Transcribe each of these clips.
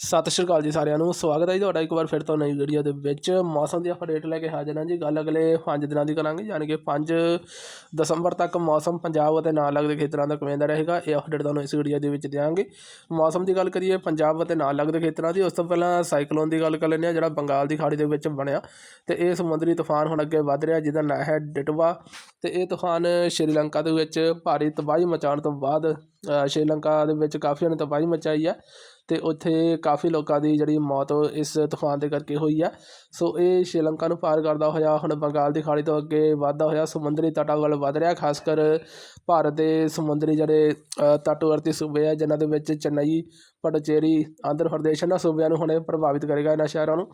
ਸਤਿ ਸ਼੍ਰੀ ਅਕਾਲ ਜੀ ਸਾਰਿਆਂ ਨੂੰ, ਸਵਾਗਤ ਹੈ ਜੀ ਤੁਹਾਡਾ ਇੱਕ ਵਾਰ ਫਿਰ ਤੋਂ ਨਵੀਂ ਵੀਡੀਓ ਦੇ ਵਿੱਚ। ਮੌਸਮ ਦੀ ਅਪਡੇਟ ਲੈ ਕੇ ਹਾਜ਼ਰ ਹਾਂ ਜੀ। ਗੱਲ ਅਗਲੇ 5 ਦਿਨਾਂ ਦੀ ਕਰਾਂਗੇ, ਯਾਨੀ ਕਿ 5 ਦਸੰਬਰ ਤੱਕ ਮੌਸਮ ਪੰਜਾਬ ਅਤੇ ਨਾਲ ਲੱਗਦੇ ਖੇਤਰਾਂ ਦਾ ਕਿਵੇਂ ਦਾ ਰਹੇਗਾ। ਇਹ ਅਪਡੇਟ ਤੁਹਾਨੂੰ ਇਸ ਵੀਡੀਓ ਦੇ ਵਿੱਚ ਦਿਆਂਗੇ। ਮੌਸਮ ਦੀ ਗੱਲ ਕਰੀਏ ਪੰਜਾਬ ਅਤੇ ਨਾਲ ਲੱਗਦੇ ਖੇਤਰਾਂ ਦੀ, ਉਸ ਤੋਂ ਪਹਿਲਾਂ ਸਾਈਕਲੋਨ ਦੀ ਗੱਲ ਕਰ ਲੈਂਦੇ ਹਾਂ, ਜਿਹੜਾ ਬੰਗਾਲ ਦੀ ਖਾੜੀ ਦੇ ਵਿੱਚ ਬਣਿਆ। ਤੇ ਇਹ ਸਮੁੰਦਰੀ ਤੂਫਾਨ ਹੁਣ ਅੱਗੇ ਵੱਧ ਰਿਹਾ, ਜਿਹਦਾ ਨਾਂ ਹੈ ਡਿਟਵਾ। ਤੇ ਇਹ ਤੂਫਾਨ ਸ਼੍ਰੀਲੰਕਾ ਦੇ ਵਿੱਚ ਭਾਰੀ ਤਬਾਹੀ ਮਚਾਉਣ ਤੋਂ ਬਾਅਦ ਸ਼੍ਰੀਲੰਕਾ ਦੇ ਵਿੱਚ ਕਾਫੀ ਨੇ ਤਬਾਹੀ ਮਚਾਈ ਹੈ ਅਤੇ ਉੱਥੇ ਕਾਫੀ ਲੋਕਾਂ ਦੀ ਜਿਹੜੀ ਮੌਤ ਇਸ ਤੂਫਾਨ ਦੇ ਕਰਕੇ ਹੋਈ ਆ। ਸੋ ਇਹ ਸ਼੍ਰੀਲੰਕਾ ਨੂੰ ਪਾਰ ਕਰਦਾ ਹੋਇਆ ਹੁਣ ਬੰਗਾਲ ਦੀ ਖਾੜੀ ਤੋਂ ਅੱਗੇ ਵੱਧਦਾ ਹੋਇਆ ਸਮੁੰਦਰੀ ਤਟਾਂ ਵੱਲ ਵੱਧ ਰਿਹਾ ਖਾਸ ਕਰ ਭਾਰਤ ਦੇ ਸਮੁੰਦਰੀ ਜਿਹੜੇ ਅ, ਤਟਵਰਤੀ ਸੂਬੇ ਆ ਜਿਨ੍ਹਾਂ ਦੇ ਵਿੱਚ ਚੇਨਈ ਪਟਚੇਰੀ ਆਂਧਰ ਪ੍ਰਦੇਸ਼ ਇਹਨਾਂ ਸੂਬਿਆਂ ਨੂੰ ਹੁਣੇ ਪ੍ਰਭਾਵਿਤ ਕਰੇਗਾ ਇਹਨਾਂ ਸ਼ਹਿਰਾਂ ਨੂੰ।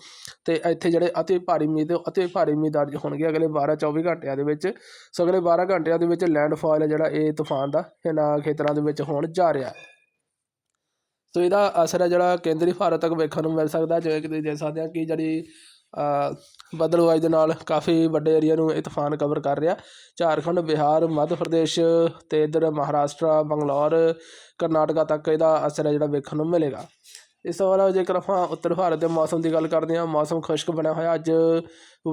ਤੇ ਇੱਥੇ ਜਿਹੜੇ ਅਤੀ ਭਾਰੀ ਮੀਂਹ ਤੇ ਅਤੀ ਭਾਰੀ ਮੀਂਹ ਦਰਜ ਹੋਣਗੇ ਅਗਲੇ 12 24 ਘੰਟਿਆਂ ਦੇ ਵਿੱਚ। ਸੋ ਅਗਲੇ 12 ਘੰਟਿਆਂ ਦੇ ਵਿੱਚ ਲੈਂਡਫਾਲ ਹੈ ਜਿਹੜਾ ਇਹ ਤੂਫਾਨ ਦਾ ਇਹਨਾਂ ਖੇਤਰਾਂ ਦੇ ਵਿੱਚ ਹੋਣ ਜਾ ਰਿਹਾ। ਹੈ ਸੋ ਇਹਦਾ ਅਸਰ ਹੈ ਜਿਹੜਾ ਕੇਂਦਰੀ ਭਾਰਤ ਤੱਕ ਵੇਖਣ ਨੂੰ ਮਿਲ ਸਕਦਾ ਜਿਵੇਂ ਕਿ ਤੁਸੀਂ ਦੇਖ ਸਕਦੇ ਆ ਕਿ ਜਿਹੜੀ ਬਦਲਵਾਈ ਦੇ ਨਾਲ ਕਾਫੀ ਵੱਡੇ ਏਰੀਆ ਨੂੰ ਇਹ ਤੂਫਾਨ ਕਵਰ ਕਰ ਰਿਹਾ। ਝਾਰਖੰਡ, ਬਿਹਾਰ, ਮੱਧ ਪ੍ਰਦੇਸ਼ ਤੇ ਇਧਰ ਮਹਾਰਾਸ਼ਟਰ, ਬੰਗਲੌਰ, ਕਰਨਾਟਕਾ ਤੱਕ ਇਹਦਾ ਅਸਰ ਹੈ ਜਿਹੜਾ ਵੇਖਣ ਨੂੰ ਮਿਲੇਗਾ। ਇਸ ਤੋਂ ਇਲਾਵਾ ਜੇਕਰ ਆਪਾਂ ਉੱਤਰ ਭਾਰਤ ਦੇ ਮੌਸਮ ਦੀ ਗੱਲ ਕਰਦੇ ਹਾਂ ਮੌਸਮ ਖੁਸ਼ਕ ਬਣਿਆ ਹੋਇਆ ਅੱਜ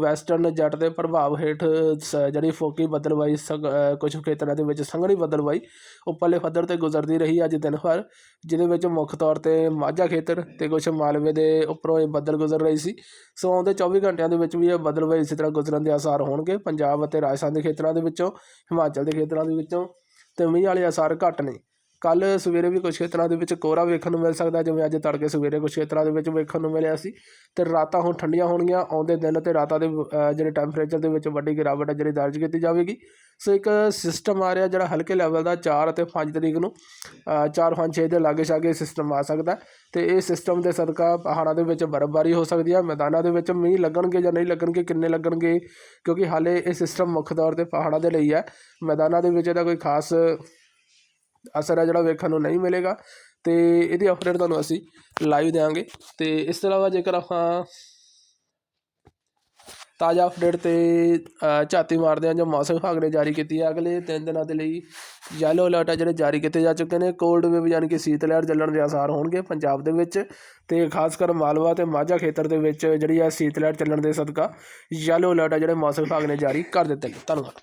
ਵੈਸਟਰਨ ਜੱਟ ਦੇ ਪ੍ਰਭਾਵ ਹੇਠ ਸ- ਜਿਹੜੀ ਫੋਕੀ ਬੱਦਲਵਾਈ ਸੰਘ- ਅ, ਕੁਝ ਖੇਤਰਾਂ ਦੇ ਵਿੱਚ ਸੰਘਣੀ ਬੱਦਲਵਾਈ ਉੱਪਰਲੇ ਪੱਧਰ ਤੇ ਗੁਜ਼ਰਦੀ ਰਹੀ ਅੱਜ ਦਿਨ ਭਰ ਜਿਹਦੇ ਵਿੱਚ ਮੁੱਖ ਤੌਰ ਤੇ ਮਾਝਾ ਖੇਤਰ ਤੇ ਕੁਝ ਮਾਲਵੇ ਦੇ ਉੱਪਰੋਂ ਇਹ ਬੱਦਲ ਗੁਜ਼ਰ ਰਹੀ ਸੀ। ਸੋ ਆਉਂਦੇ 24 ਘੰਟਿਆਂ ਦੇ ਵਿੱਚ ਵੀ ਇਹ ਬੱਦਲਵਾਈ ਇਸੇ ਤਰ੍ਹਾਂ ਗੁਜ਼ਰਨ ਦੇ ਆਸਾਰ ਹੋਣਗੇ। ਪੰਜਾਬ ਅਤੇ ਰਾਜਸਥਾਨ ਦੇ ਖੇਤਰਾਂ ਦੇ ਵਿੱਚੋਂ ਹਿਮਾਚਲ ਦੇ ਖੇਤਰਾਂ ਦੇ ਵਿੱਚੋਂ ਤੇ ਮੀਂਹ ਵਾਲੇ ਆਸਾਰ ਘੱਟ ਨੇ। ਕੱਲ ਸਵੇਰੇ ਵੀ ਕੁਝ ਖੇਤਰਾਂ ਦੇ ਵਿੱਚ ਕੋਹਰਾ ਵੇਖਣ ਨੂੰ ਮਿਲ ਸਕਦਾ ਜਿਵੇਂ ਅੱਜ ਤੜਕੇ ਸਵੇਰੇ ਕੁਝ ਖੇਤਰਾਂ ਦੇ ਵਿੱਚ ਵੇਖਣ ਨੂੰ ਮਿਲਿਆ ਸੀ। ਤੇ ਰਾਤਾਂ ਹੁਣ ਠੰਡੀਆਂ ਹੋਣਗੀਆਂ, ਆਉਂਦੇ ਦਿਨ ਤੇ ਰਾਤਾਂ ਦੇ ਜਿਹੜੇ ਟੈਂਪਰੇਚਰ ਦੇ ਵਿੱਚ ਵੱਡੀ ਗਿਰਾਵਟ ਹੈ ਜਿਹੜੀ ਦਰਜ ਕੀਤੀ ਜਾਵੇਗੀ। ਸੋ ਇੱਕ ਸਿਸਟਮ ਆ ਰਿਹਾ ਜਿਹੜਾ ਹਲਕੇ ਲੈਵਲ ਦਾ 4 ਅਤੇ 5 ਤਰੀਕ ਨੂੰ 4 5 6 ਦੇ ਲਾਗੇ ਛਾਗੇ ਸਿਸਟਮ ਆ ਸਕਦਾ ਤੇ ਇਹ ਸਿਸਟਮ ਦੇ ਸਦਕਾ ਪਹਾੜਾਂ ਦੇ ਵਿੱਚ ਬਰਫ਼ਬਾਰੀ ਹੋ ਸਕਦੀ ਹੈ, ਮੈਦਾਨਾਂ ਦੇ ਵਿੱਚ ਮੀਂਹ ਲੱਗਣਗੇ ਜਾਂ ਨਹੀਂ ਲੱਗਣਗੇ, ਕਿੰਨੇ ਲੱਗਣਗੇ, ਕਿਉਂਕਿ ਹਾਲੇ ਇਹ ਸਿਸਟਮ ਮੁੱਖ ਤੌਰ ਤੇ ਪਹਾੜਾਂ ਦੇ ਲਈ ਹੈ। ਮੈਦਾਨਾਂ ਦੇ ਵਿੱਚ ਇਹਦਾ ਕੋਈ ਖਾਸ ਅਸਰ ਹੈ ਜਿਹੜਾ ਵੇਖਣ ਨੂੰ ਨਹੀਂ ਮਿਲੇਗਾ ਤੇ ਇਹਦੀ ਅਪਡੇਟ ਤੁਹਾਨੂੰ ਅਸੀਂ ਲਾਈਵ ਦੇਵਾਂਗੇ ਤੇ ਇਸ ਤੋਂ ਇਲਾਵਾ ਜੇਕਰ ਆਪਾਂ ਤਾਜ਼ਾ ਅਪਡੇਟ ਤੇ ਝਾਤੀ ਮਾਰਦੇ ਹਾਂ ਜੋ ਮੌਸਮ ਵਿਭਾਗ ਨੇ ਜਾਰੀ ਕੀਤੀ ਹੈ, ਅਗਲੇ ਤਿੰਨ ਦਿਨਾਂ ਦੇ ਲਈ ਯੈਲੋ ਅਲਰਟ ਹੈ ਜਿਹੜੇ ਜਾਰੀ ਕੀਤੇ ਜਾ ਚੁੱਕੇ ਨੇ। ਕੋਲਡ ਵੇਵ ਯਾਨੀ ਕਿ ਸੀਤ ਲਹਿਰ ਚੱਲਣ ਦੇ ਆਸਾਰ ਹੋਣਗੇ ਪੰਜਾਬ ਦੇ ਵਿੱਚ ਤੇ ਖਾਸ ਕਰ ਮਾਲਵਾ ਤੇ ਮਾਝਾ ਖੇਤਰ ਦੇ ਵਿੱਚ ਜਿਹੜੀ ਹੈ ਸੀਤ ਲਹਿਰ ਚੱਲਣ ਦੇ ਸਦਕਾ ਯੈਲੋ ਅਲਰਟ ਹੈ ਜਿਹੜੇ ਮੌਸਮ ਵਿਭਾਗ ਨੇ ਜਾਰੀ ਕਰ ਦਿੱਤੇ ਨੇ। ਧੰਨਵਾਦ।